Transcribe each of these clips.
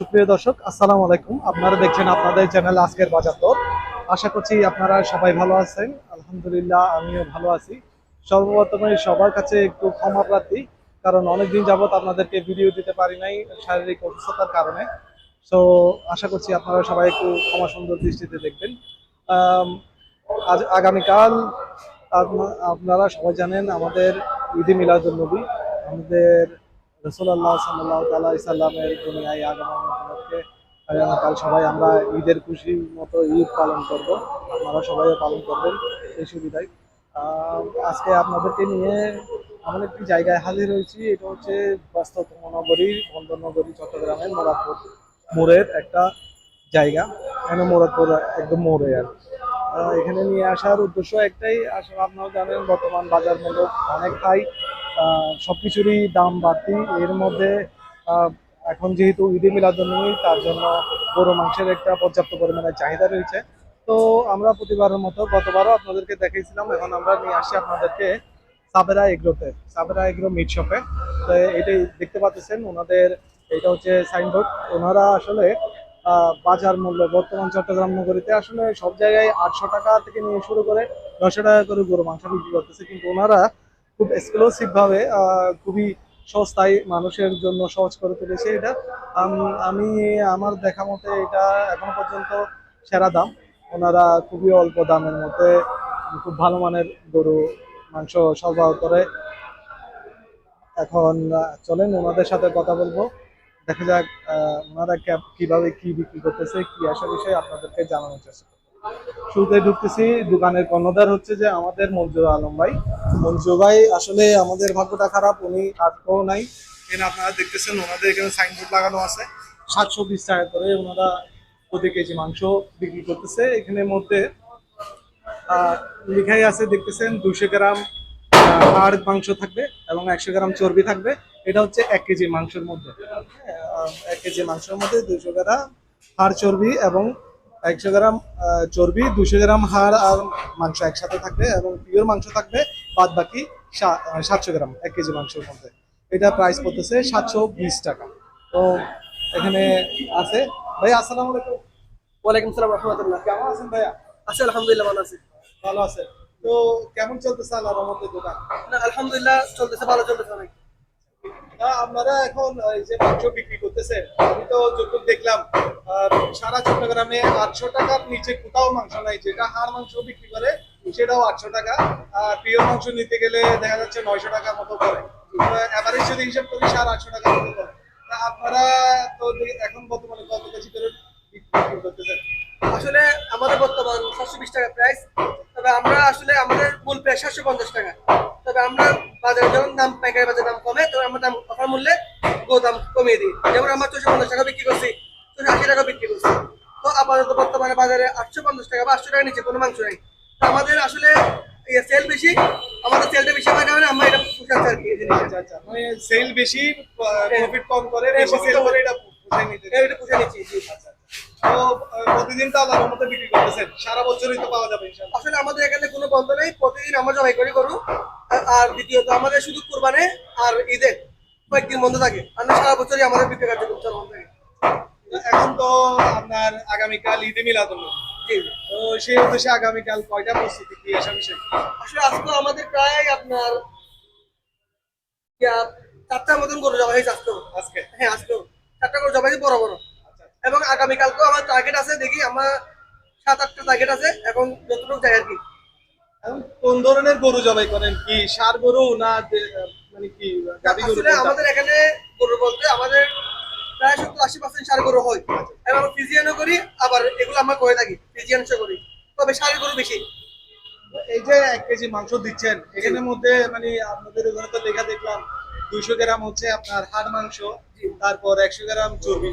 সুপ্রিয় দর্শক, আসসালামু আলাইকুম। আপনারা দেখছেন আপনাদের চ্যানেল আজকের বাজার দর। আশা করছি আপনারা সবাই ভালো আছেন। আলহামদুলিল্লাহ, আমিও ভালো আছি। সর্বপ্রথমে সবার কাছে একটু ক্ষমা প্রার্থী, কারণ অনেকদিন যাবত আপনাদেরকে ভিডিও দিতে পারি নাই শারীরিক অসুস্থতার কারণে। সো আশা করছি আপনারা সবাই একটু ক্ষমা সুন্দর দৃষ্টিতে দেখবেন। আজ আগামীকাল আপনারা সবাই জানেন আমাদের ঈদে মিলাদুল নবী, আমাদের রসুল্লাহ সাল্লাহ তালাই সাল্লামের দুনিয়ায় আগমন উপলক্ষে সবাই আমরা ঈদের খুশি মতো ঈদ পালন করব। আপনারা সবাই পালন করবেন, এই সুবিধায়। আজকে আপনাদেরকে নিয়ে এমন একটি জায়গায় হাজির হয়েছি। এটা হচ্ছে বাস্তবতম নগরী বন্দরনগরী, চট্টগ্রামের মোরাদপুর মোড়ের একটা জায়গা। এখানে মোরাদপুর? একদম মোড়ে আর। এখানে নিয়ে আসার উদ্দেশ্য একটাই, আসলে আপনারা জানেন বর্তমান বাজার মূল্য অনেক হাই। আহ, সবকিছুরই দাম বাড়তি। এর মধ্যে এখন যেহেতু ঈদে মিলাদুন্নবী তার জন্য গরু মাংসের একটা পর্যাপ্ত পরিমাণে চাহিদা রয়েছে। তো আমরা প্রতিবারের মতো গতবারও আপনাদেরকে দেখিয়েছিলাম এখন আমরা নিয়ে আসি আপনাদেরকে সাবেরা এগ্রোতে সাবেরা এগ্রো মিট শপে। তো এটাই দেখতে পাচ্ছেন ওনাদের এটা হচ্ছে সাইনবোর্ড ওনারা আসলে বাজার মূল্য বর্তমান চট্টগ্রাম নগরীতে আসলে সব জায়গায় আটশো টাকা থেকে নিয়ে শুরু করে নশো টাকা করে গরু মাংস বিক্রি করতেছে। কিন্তু ওনারা খুব এক্সক্লুসিভ ভাবে আহ, খুবই সস্তায় মানুষের জন্য সহজ করে তুলেছে এটা। আমি আমার দেখা মতে এটা এখনও পর্যন্ত সেরা দাম। ওনারা খুবই অল্প দামের মধ্যে খুব ভালো মানের গরু মাংস সরবরাহ করে। এখন চলেন ওনাদের সাথে কথা বলব। দেখা যাক ওনারা কীভাবে কি বিক্রি করতেছে কি আসা বিষয়ে আপনাদেরকে জানানোর চেষ্টা শুরুতে ঢুকতেছি, দোকানের কর্ণধার হচ্ছে যে আমাদের মঞ্জুর আলম ভাই। মঞ্জু ভাই, আসলে আমাদের ভাগ্যটা খারাপ, উনি আজকেও নাই। এখানে আপনারা দেখতেছেন, ওনাদের এখানে সাইনবোর্ড লাগানো আছে। সাতশো বিশ টাকা করে ওনারা প্রতি কেজি মাংস বিক্রি করতেছে। এখানের মধ্যে লেখাই আছে, দেখতেছেন দুশো গ্রাম হাড় মাংস থাকবে এবং একশো গ্রাম চর্বি থাকবে। এটা হচ্ছে এক কেজি মাংসের মধ্যে। এক কেজি মাংসের মধ্যে দুশো গ্রাম হাড় চর্বি এবং একশো গ্রাম চর্বি দুশো গ্রাম হাড় আর মাংস একসাথে থাকবে এবং পিওর মাংস থাকবে বাদ বাকি সাতশো গ্রাম এক কেজি মাংসের মধ্যে। এটা প্রাইস পড়তেছে সাতশো বিশ টাকা। তো এখানে আছে। ভাই আসসালামু আলাইকুম। ওয়ালাইকুম সালাম রহমতুল্লাহ। কেমন আছেন ভাইয়া? আছি আলহামদুলিল্লাহ ভালো আছি। ভালো আছে। তো কেমন চলতেছে আল্লাহর রহমতের দোকান? না, আলহামদুলিল্লাহ চলতেছে ভালো চলতেছে অনেক। আপনারা এখন যে মাংস বিক্রি করতেছেন, আমি তো যতটুকু দেখলাম সারা চট্টগ্রামে আটশো টাকার নিচে কোথাও মাংস নাই, যেটা হাড় মাংস বিক্রি করে, সেটাও আটশো টাকা। আর প্রিয় মাংস নিতে গেলে দেখা যাচ্ছে নয়শো টাকার মতো করে। এভারেজ যদি হিসাব করি, সাড়ে আটশো টাকার মতো করে। তা আপনারা তো এখন বর্তমানে কত কেজি করে বিক্রি করতেছেন? আসলে আমাদের বর্তমান সাতশো বিশ টাকা প্রাইস তবে আমরা আসলে আমাদের মূল প্রাইস সাতশো পঞ্চাশ টাকা। তবে আমরা বাজারে যখন দাম পাইকারি বাজার দাম কমে তখন আমরা দাম অফার মূল্যে গো দাম কমিয়ে দিই। যেমন আমরা চৌষট্টি পঞ্চাশ টাকা বিক্রি করছি চৌষট্টি আশি টাকা বিক্রি করছি। তো আপাতত বর্তমানে বাজারে আটশো পঞ্চাশ টাকা বা আটশো টাকা নিচে কোনো মাংস নেই। তো আমাদের আসলে সেল বেশি আমাদের সেলটা বেশি হওয়ার কারণে আমরা এটা পোষাচ্ছি আর কি আচ্ছা আচ্ছা মানে সেল বেশি প্রফিট কম করে বেশি সেল করে এটা পুষাই নিতে এটা পুষে নিচ্ছি আচ্ছা, আচ্ছা। তো প্রতিদিন তো আল্লাহর বিক্রি করতেছেন। সারা বছরই তো পাওয়া যাবে আসলে আমাদের এখানে কোনো বন্ধ নেই। প্রতিদিন আমরা জবাই করি গরু। আর- দ্বিতীয়ত আমাদের শুধু কুরবানে আর ঈদে কয়েকদিন বন্ধ থাকে। আর সারা বছরই আমাদের বিক্রি কার্যক্রম চলমান থাকে। এখন তো আপনার আগামীকাল ঈদে তো সেই উদ্দেশ্যে আগামীকাল কয়টা প্রস্তুতি কি আসা বিষয়? আসলে আজকে আমাদের প্রায় আপনার চারটার মতন গরু জবাই হয়েছে আজকেও। আজকে? হ্যাঁ আজকেও। চারটা গরু জবাই বড় বড়। এবং আগামীকালকেও আমার টার্গেট আছে দেখি আমার সাত আটটা টার্গেট আছে এবং যতটুকু যায় আর কি। কোন ধরনের গরু জবাই করেন? কি সার গরু না মানে কি গাবি গরু আমাদের এখানে গরু বলতে আমাদের প্রায় সত্তর আশি পার্সেন্ট সার গরু হয়। এবং আমরা ফিজিয়ানও করি আবার এগুলো আমরা করে থাকি ফিজিয়ানসও করি। তবে সার গরু বেশি। এই যে এক কেজি মাংস দিচ্ছেন এখানের মধ্যে মানে আপনাদের ওখানে তো লেখা দেখলাম দুইশো গ্রাম হচ্ছে আপনার হাড় মাংস তারপর একশো গ্রাম চর্বি।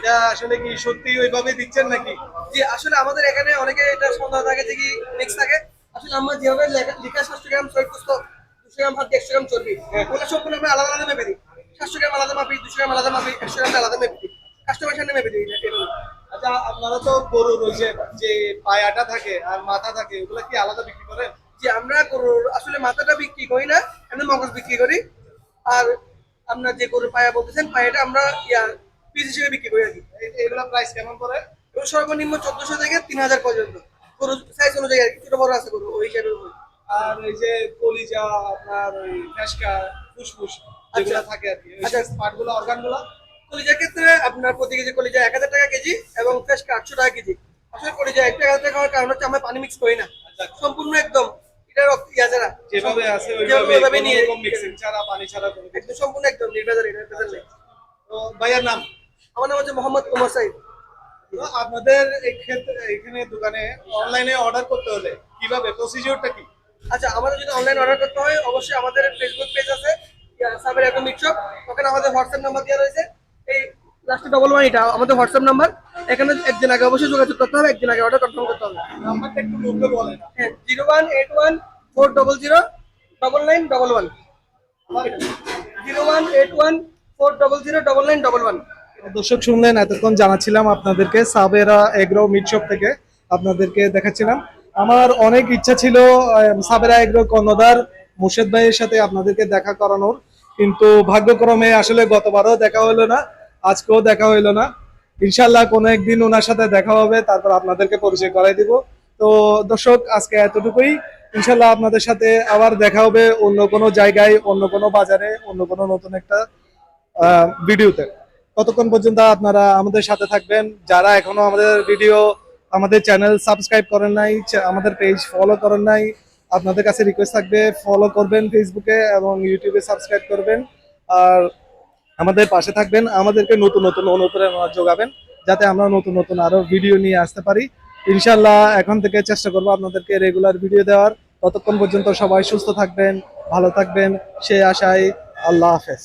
এটা আসলে কি সত্যি ওইভাবে দিচ্ছেন নাকি? যে আসলে আমাদের এখানে অনেকে এটা সন্দেহ থাকে যে কি মিক্স থাকে। আসলে আমরা যেভাবে লেখা সাতশো গ্রাম ছয় পুস্তক দুশো গ্রাম হাতে একশো গ্রাম চর্বি ওগুলো সম্পূর্ণ আমরা আলাদা আলাদা মেপে দিই। সাতশো গ্রাম আলাদা মাপি দুশো গ্রাম আলাদা মাপি একশো গ্রাম আলাদা মেপে দিই। কাস্টমার সামনে মেপে দিই আচ্ছা আপনারা তো গরুর ওই যে পায়াটা থাকে আর মাথা থাকে ওগুলো কি আলাদা বিক্রি করেন? যে আমরা গরুর আসলে মাথাটা বিক্রি করি না এমনি মগজ বিক্রি করি। আর আমরা যে গরুর পায়া বলতেছেন পায়াটা আমরা ইয়া পিস হিসেবে বিক্রি করি আর কি। এগুলো প্রাইস কেমন পড়ে? এবং সর্বনিম্ন চোদ্দশো থেকে তিন হাজার পর্যন্ত। গরু সাইজ অনুযায়ী আর কি ছোট বড় আছে গরু ওই হিসাবে আর এই যে কলিজা আপনার ওই ফ্যাসকা ফুসফুস যেগুলো আচ্ছা। থাকে আর কি আচ্ছা। পার্টগুলো অর্গানগুলো কলিজার ক্ষেত্রে আপনার প্রতি কেজি কলিজা এক হাজার টাকা কেজি এবং ফ্রেশকা আটশো টাকা কেজি। আসলে কলিজা একটু এক হাজার টাকা হওয়ার কারণ হচ্ছে আমরা পানি মিক্স করি না। সম্পূর্ণ একদম এটা ইয়া যেভাবে আছে ওইভাবে ওইভাবে নিয়ে- মিক্সিং ছাড়া পানি ছাড়া একদম সম্পূর্ণ একদম নির্ভেজাল এটা ভেজাল নেই তো ভাইয়ার নাম? আমার নাম হচ্ছে মোহাম্মদ কুমার সাইদ আপনাদের এই ক্ষেত্রে এখানে দোকানে অনলাইনে অর্ডার করতে হলে কীভাবে? প্রসিজিওরটা কি? আচ্ছা আমাদের যদি অনলাইন অর্ডার করতে হয় অবশ্যই আমাদের ফেসবুক পেজ আছে। সাবের এখন মিটশপ ওখানে আমাদের হোয়াটসঅ্যাপ নাম্বার দেওয়া রয়েছে। এই লাস্টে ডবল ওয়ান এটা আমাদের হোয়াটসঅ্যাপ নাম্বার এখানে একদিন আগে অবশ্যই যোগাযোগ করতে হবে একদিন আগে অর্ডার কনফার্ম করতে হবে। নাম্বারটা একটু লোকে বলেন। হ্যাঁ zero one eight one four double zero double nine double one. Zero one eight one four double zero double nine double one. দর্শক শুনলেন, এতক্ষণ জানাচ্ছিলাম আপনাদেরকে, সাবেরা এগ্রো মিট শপ থেকে আপনাদেরকে দেখাচ্ছিলাম। আমার অনেক ইচ্ছা ছিল সাবেরা এগ্রো কর্ণধার মুর্শেদ ভাইয়ের সাথে আপনাদেরকে দেখা করানোর, কিন্তু ভাগ্যক্রমে আসলে গতবারও দেখা হলো না, আজকেও দেখা হইল না। ইনশাল্লাহ কোনো একদিন ওনার সাথে দেখা হবে, তারপর আপনাদেরকে পরিচয় করাই দিব। তো দর্শক, আজকে এতটুকুই। ইনশাল্লাহ আপনাদের সাথে আবার দেখা হবে অন্য কোনো জায়গায়, অন্য কোনো বাজারে, অন্য কোনো নতুন একটা ভিডিওতে। ততক্ষণ পর্যন্ত আপনারা আমাদের সাথে থাকবেন। যারা এখনও আমাদের ভিডিও আমাদের চ্যানেল সাবস্ক্রাইব করেন নাই আমাদের পেজ ফলো করেন নাই, আপনাদের কাছে রিকোয়েস্ট থাকবে ফলো করবেন ফেসবুকে এবং ইউটিউবে সাবস্ক্রাইব করবেন। আর আমাদের পাশে থাকবেন, আমাদেরকে নতুন নতুন অনুপ্রেরণা যোগাবেন, যাতে আমরা নতুন নতুন আরও ভিডিও নিয়ে আসতে পারি। ইনশাল্লাহ এখন থেকে চেষ্টা করব আপনাদেরকে রেগুলার ভিডিও দেওয়ার। ততক্ষণ পর্যন্ত সবাই সুস্থ থাকবেন, ভালো থাকবেন। সে আশায় আল্লাহ হাফেজ।